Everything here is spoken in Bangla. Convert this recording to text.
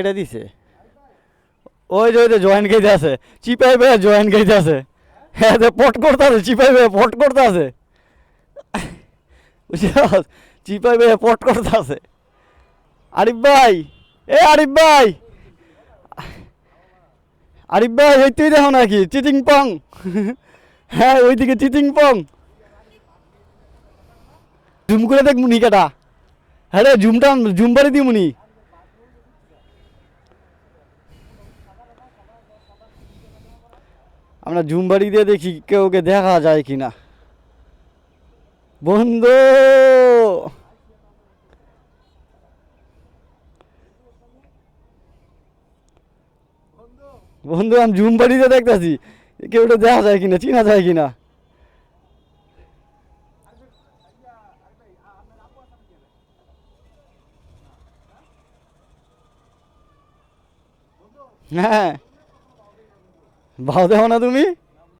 এটা দিছে? ওই যে ওই যে জয়েন্ট গেজে আছে। চিপাই বে জয়েন্ট গেজে আছে। হ্যাঁ পট করতে আছে চিপাই বে পট করতে আছে। চিপাই বে পট করতে আছে। আরিফ ভাই! এ আরিফ ভাই! আরিফ ভাই, ওই তুই দেখো নাকি চিচিং পং হ্যাঁ ওইদিকে চিটিং পং জুম করে দেখ মুনি কেটা। হ্যাঁ রে, জুমটা জুম বাড়ি দি মুনি। আমরা জুম বাড়ি দিয়ে দেখি কেউ ওকে দেখা যায় কি না বন্ধু! বন্ধু, আমি জুম বাড়িতে দেখতেছি। কেউ ওটা দেখা যায় কিনা, চিনা যায় কিনা? হ্যাঁ। ভাও দেও না তুমি?